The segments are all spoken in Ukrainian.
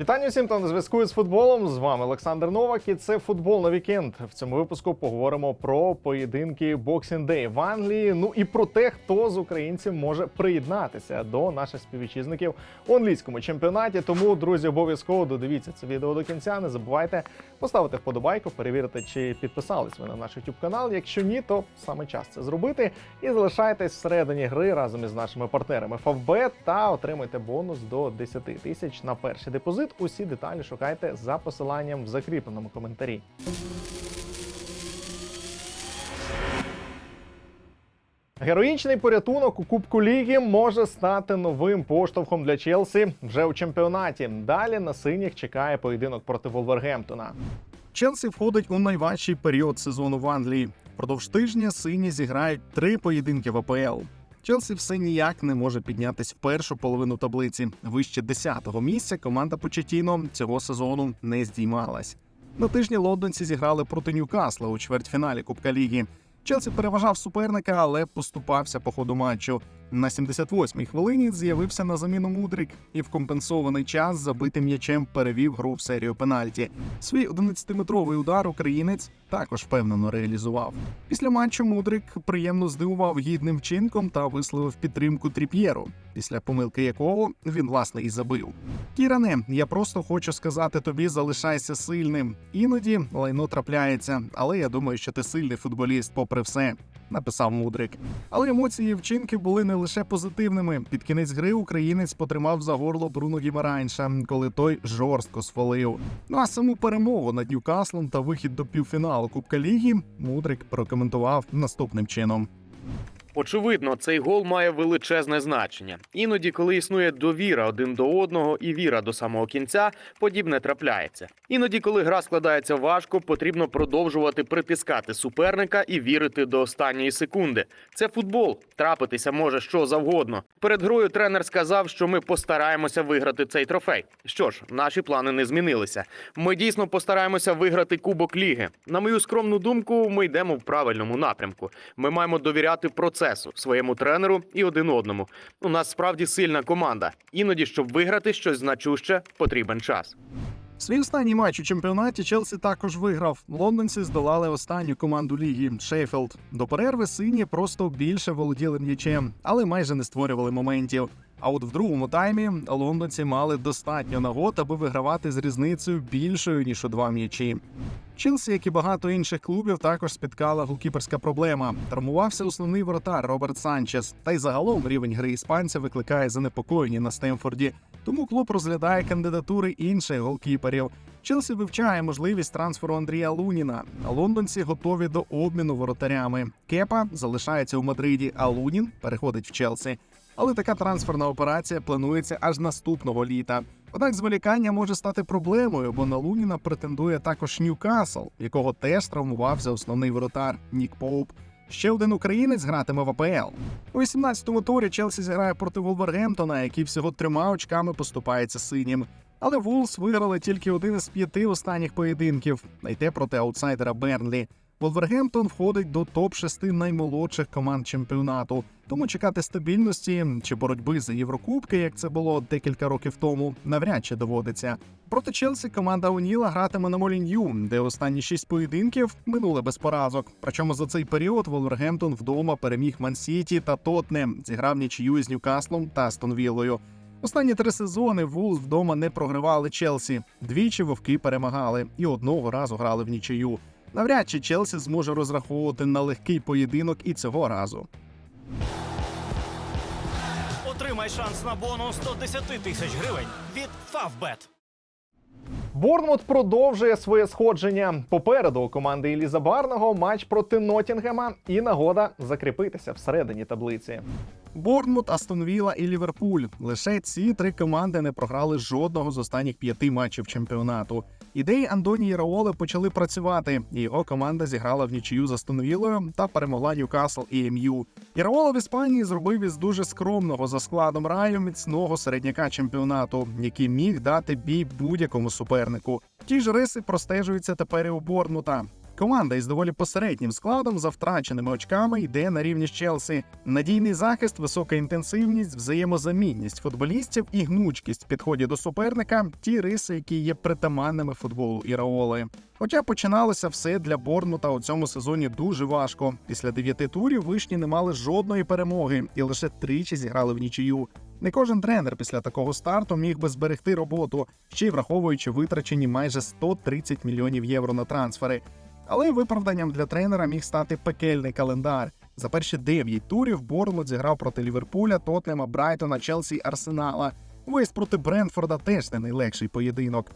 Вітання всім, на зв'язку з футболом. З вами Олександр Новак. І це футбол на вікенд. В цьому випуску поговоримо про поєдинки Boxing Day в Англії. Ну і про те, хто з українців може приєднатися до наших співвітчизників у англійському чемпіонаті. Тому, друзі, обов'язково додивіться це відео до кінця. Не забувайте поставити вподобайку, перевірити, чи підписались ви на наш YouTube канал. Якщо ні, то саме час це зробити. І залишайтесь всередині гри разом із нашими партнерами Favbet та отримайте бонус до 10 тисяч на перший депозит. Усі деталі шукайте за посиланням в закріпленому коментарі. Героїчний порятунок у Кубку Ліги може стати новим поштовхом для Челсі вже у чемпіонаті. Далі на синіх чекає поєдинок проти Волвергемптона. Челсі входить у найважчий період сезону в Англії. Впродовж тижня сині зіграють три поєдинки в АПЛ. Челсі все ніяк не може піднятись в першу половину таблиці. Вище 10-го місця команда Почетіно цього сезону не здіймалась. На тижні лондонці зіграли проти Ньюкасла у чвертьфіналі Кубка Ліги. Челсі переважав суперника, але поступався по ходу матчу. На 78-й хвилині з'явився на заміну Мудрик і в компенсований час забитим м'ячем перевів гру в серію пенальті. Свій 11-метровий удар українець також впевнено реалізував. Після матчу Мудрик приємно здивував гідним вчинком та висловив підтримку Тріп'єру, після помилки якого він власне і забив. Кіране, я просто хочу сказати тобі, залишайся сильним. Іноді лайно трапляється, але я думаю, що ти сильний футболіст, попри все. Написав Мудрик. Але емоції і вчинки були не лише позитивними. Під кінець гри українець потримав за горло Бруно Гімаранша, коли той жорстко сфолив. Ну а саму перемогу над Ньюкаслом та вихід до півфіналу Кубка Ліги Мудрик прокоментував наступним чином. Очевидно, цей гол має величезне значення. Іноді, коли існує довіра один до одного і віра до самого кінця, подібне трапляється. Іноді, коли гра складається важко, потрібно продовжувати притискати суперника і вірити до останньої секунди. Це футбол. Трапитися може що завгодно. Перед грою тренер сказав, що ми постараємося виграти цей трофей. Що ж, наші плани не змінилися. Ми дійсно постараємося виграти Кубок Ліги. На мою скромну думку, ми йдемо в правильному напрямку. Ми маємо довіряти процесу, своєму тренеру і один одному. У нас справді сильна команда. Іноді, щоб виграти щось значуще, потрібен час. Свій останній матч у чемпіонаті Челсі також виграв. Лондонці здолали останню команду ліги Шеффілд. До перерви сині просто більше володіли м'ячем, але майже не створювали моментів. А от в другому таймі лондонці мали достатньо нагод, аби вигравати з різницею більшою ніж у два м'ячі. Челсі, як і багато інших клубів, також спіткала голкіперська проблема. Травмувався основний воротар Роберт Санчес. Та й загалом рівень гри іспанця викликає занепокоєння на Стемфорді. Тому клуб розглядає кандидатури інших голкіперів. Челсі вивчає можливість трансферу Андрія Луніна. Лондонці готові до обміну воротарями. Кепа залишається у Мадриді, а Лунін переходить в Челсі. Але така трансферна операція планується аж наступного літа. Однак зволікання може стати проблемою, бо на Луніна претендує також Ньюкасл, якого теж травмувався основний воротар Нік Поуп. Ще один українець гратиме в АПЛ. У 18-му турі Челсі зіграє проти Волвергемптона, який всього трьома очками поступається синім. Але Вулс виграли тільки один із п'яти останніх поєдинків, а йде проти аутсайдера Бернлі. Волвергемптон входить до топ 6 наймолодших команд чемпіонату. Тому чекати стабільності чи боротьби за Єврокубки, як це було декілька років тому, навряд чи доводиться. Проти Челсі команда Оніла гратиме на Молін'ю, де останні шість поєдинків минули без поразок. Причому за цей період Волвергемптон вдома переміг Ман-Сіті та Тотнем, зіграв нічию з Ньюкаслом та Астонвіллою. Останні три сезони Вулс вдома не програвали Челсі. Двічі вовки перемагали і одного разу грали в нічию. Навряд чи Челсі зможе розраховувати на легкий поєдинок і цього разу. Отримай шанс на бонус 110 тисяч гривень від Favbet. Борнмут продовжує своє сходження. Попереду у команди Іллі Забарного матч проти Нотінгема і нагода закріпитися всередині таблиці. Борнмут, Астон Вілла і Ліверпуль. Лише ці три команди не програли жодного з останніх п'яти матчів чемпіонату. Ідеї Андоні Раоли почали працювати, і його команда зіграла в нічию за Стонвілою та перемогла Ньюкасл і МЮ. Єраола в Іспанії зробив із дуже скромного за складом раю міцного середняка чемпіонату, який міг дати бій будь-якому супернику. Ті ж риси простежуються тепер і у Борнмута. Команда із доволі посереднім складом за втраченими очками йде на рівні з Челсі. Надійний захист, висока інтенсивність, взаємозамінність футболістів і гнучкість в підході до суперника ті риси, які є притаманними футболу Іраоли. Хоча починалося все для Борнмута у цьому сезоні дуже важко. Після дев'яти турів вишні не мали жодної перемоги і лише тричі зіграли в нічию. Не кожен тренер після такого старту міг би зберегти роботу, ще й враховуючи витрачені майже 130 мільйонів євро на трансфери. Але виправданням для тренера міг стати пекельний календар. За перші 9 турів Борнмут зіграв проти Ліверпуля, Тотнема, Брайтона, Челсі, Арсенала. Виїзд проти Брентфорда теж не найлегший поєдинок.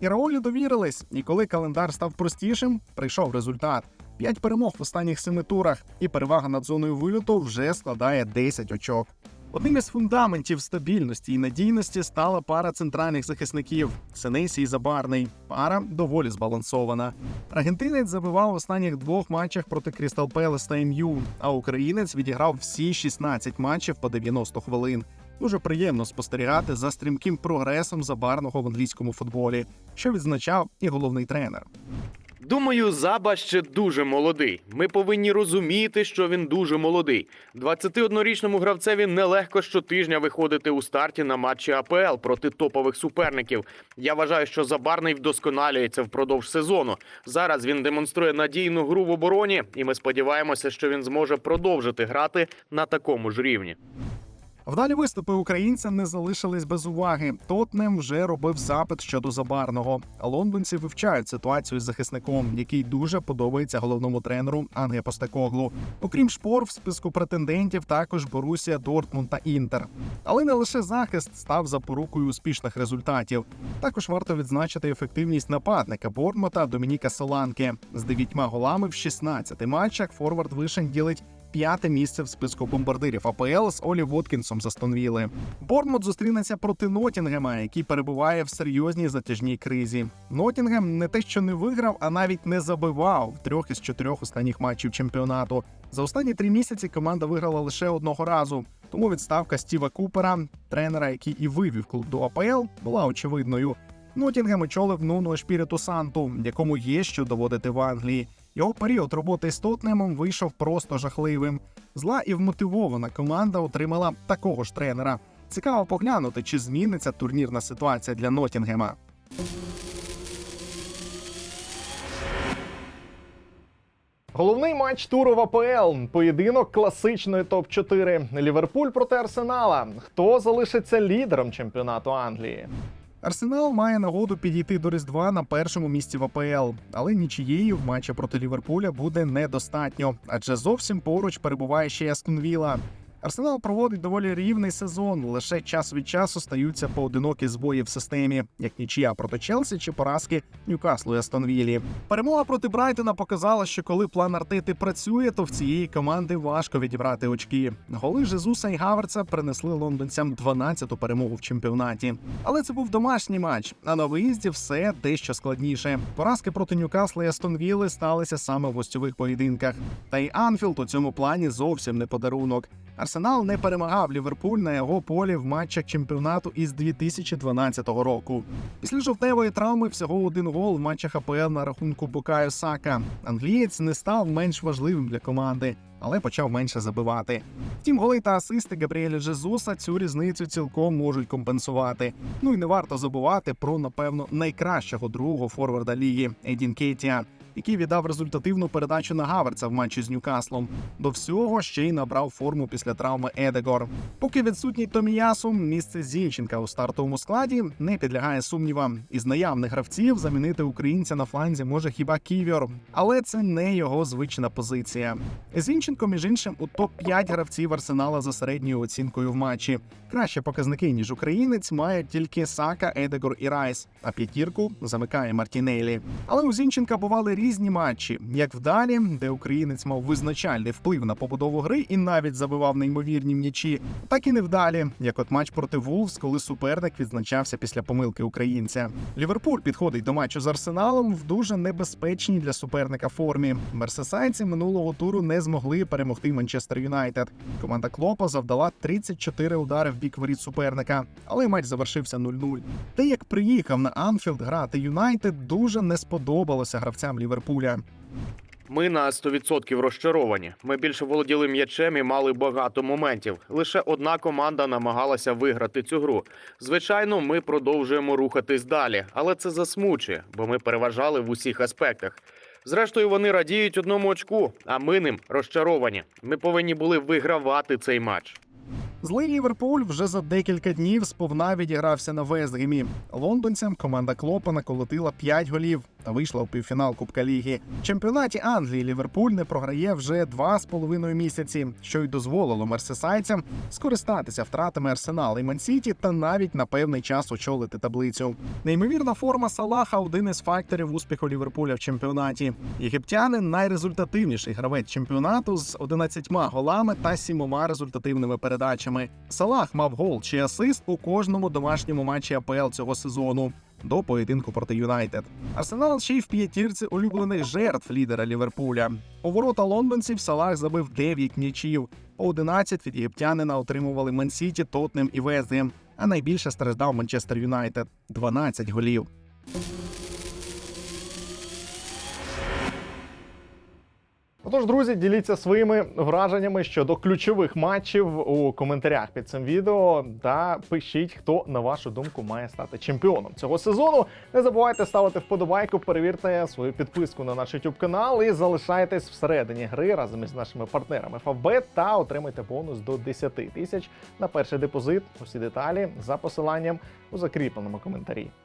І Раулі довірились, і коли календар став простішим, прийшов результат. П'ять перемог в останніх семи турах, і перевага над зоною вильоту вже складає 10 очок. Одним із фундаментів стабільності і надійності стала пара центральних захисників Сенесі і Забарний. Пара доволі збалансована. Аргентинець забивав в останніх двох матчах проти Крістал Пелес та МЮ, а українець відіграв всі 16 матчів по 90 хвилин. Дуже приємно спостерігати за стрімким прогресом забарного в англійському футболі, що відзначав і головний тренер. Думаю, Заба ще дуже молодий. Ми повинні розуміти, що він дуже молодий. 21-річному гравцеві нелегко щотижня виходити у старті на матчі АПЛ проти топових суперників. Я вважаю, що Забарний вдосконалюється впродовж сезону. Зараз він демонструє надійну гру в обороні, і ми сподіваємося, що він зможе продовжити грати на такому ж рівні. Вдалі виступи українця не залишились без уваги. Тотнем вже робив запит щодо забарного. Лондонці вивчають ситуацію з захисником, який дуже подобається головному тренеру Анге Постекоглу. Окрім шпор, в списку претендентів також Борусія, Дортмунд та Інтер. Але не лише захист став запорукою успішних результатів. Також варто відзначити ефективність нападника Бормута Домініка Соланки. З дев'ятьма голами в 16 матчах Форвард Вишень ділить п'яте місце в списку бомбардирів АПЛ з Олі Воткінсом за Стонвіли. Бормут зустрінеться проти Нотінгема, який перебуває в серйозній затяжній кризі. Нотінгем не те, що не виграв, а навіть не забивав в трьох із чотирьох останніх матчів чемпіонату. За останні три місяці команда виграла лише одного разу. Тому відставка Стіва Купера, тренера, який і вивів клуб до АПЛ, була очевидною. Нотінгем очолив Нуно Шпіріту Санту, якому є що доводити в Англії. Його період роботи з Тотнемом вийшов просто жахливим. Зла і вмотивована команда отримала такого ж тренера. Цікаво поглянути, чи зміниться турнірна ситуація для Нотінгема. Головний матч туру в АПЛ. Поєдинок класичної топ-4. Ліверпуль проти Арсенала. Хто залишиться лідером чемпіонату Англії? Арсенал має нагоду підійти до Різдва на першому місці в АПЛ, але нічиєї в матчі проти Ліверпуля буде недостатньо, адже зовсім поруч перебуває ще Вілла. Арсенал проводить доволі рівний сезон. Лише час від часу стаються поодинокі збої в системі, як нічия проти Челсі чи поразки Ньюкаслу і Астон Віллі. Перемога проти Брайтона показала, що коли план Артети працює, то в цієї команди важко відібрати очки. Голи Жезуса і Гаверца принесли лондонцям 12-ту перемогу в чемпіонаті. Але це був домашній матч. А на виїзді все дещо складніше. Поразки проти Ньюкасла і Астонвіли сталися саме в гостьових поєдинках. Та й Анфілд у цьому плані зовсім не подарунок. Арсенал не перемагав Ліверпуль на його полі в матчах чемпіонату із 2012 року. Після жовтневої травми всього один гол в матчах АПЛ на рахунку Букаю Сака. Англієць не став менш важливим для команди, але почав менше забивати. Втім, голи та асисти Габріеля Жезуса цю різницю цілком можуть компенсувати. Ну і не варто забувати про напевно найкращого другого форварда ліги Едін Кейтіа, який віддав результативну передачу на Гаверца в матчі з Ньюкаслом. До всього ще й набрав форму після травми Едегор. Поки відсутній Томіясу, місце Зінченка у стартовому складі не підлягає сумнівам. Із наявних гравців замінити українця на фланзі може хіба Ківьор, але це не його звична позиція. Зінченко, між іншим, у топ 5 гравців арсенала за середньою оцінкою в матчі. Кращі показники ніж українець мають тільки Сака, Едегор і Райс, а п'ятірку замикає Мартінейлі. Але у Зінченка бували різні матчі, як вдалі, де українець мав визначальний вплив на побудову гри і навіть забивав неймовірні м'ячі, так і невдалі, як от матч проти Вулфс, коли суперник відзначався після помилки українця. Ліверпуль підходить до матчу з арсеналом в дуже небезпечній для суперника формі. Мерсесайці минулого туру не змогли перемогти Манчестер Юнайтед. Команда Клопа завдала 34 удари в бік воріт суперника, але матч завершився 0-0. Те, як приїхав на Анфілд грати Юнайтед, дуже не сподобалося гравцям Ліверпуля. Ми на 100% розчаровані. Ми більше володіли м'ячем і мали багато моментів. Лише одна команда намагалася виграти цю гру. Звичайно, ми продовжуємо рухатись далі, але це засмучує, бо ми переважали в усіх аспектах. Зрештою, вони радіють одному очку, а ми ним розчаровані. Ми повинні були вигравати цей матч. Злий Ліверпуль вже за декілька днів сповна відігрався на Вестгемі. Лондонцям команда Клопа наколотила 5 голів та вийшла у півфінал Кубка Ліги. В чемпіонаті Англії Ліверпуль не програє вже два з половиною місяці, що й дозволило мерсисайцям скористатися втратами Арсенал і Мансіті та навіть на певний час очолити таблицю. Неймовірна форма Салаха один із факторів успіху Ліверпуля в чемпіонаті. Єгиптянин найрезультативніший гравець чемпіонату з 11 голами та 7 результативними передачами. Салах мав гол чи асист у кожному домашньому матчі АПЛ цього сезону. До поєдинку проти Юнайтед. Арсенал ще й в п'ятірці улюблених жертв лідера Ліверпуля. У ворота лондонців Салах забив 9 м'ячів. По 11 від єгиптянина отримували Мансіті, Тотнем і Вестгем. А найбільше страждав Манчестер Юнайтед 12 голів. Отож, друзі, діліться своїми враженнями щодо ключових матчів у коментарях під цим відео та пишіть, хто на вашу думку має стати чемпіоном цього сезону. Не забувайте ставити вподобайку, перевірте свою підписку на наш YouTube канал і залишайтесь всередині гри разом із нашими партнерами Favbet та отримайте бонус до 10 тисяч на перший депозит. Усі деталі за посиланням у закріпленому коментарі.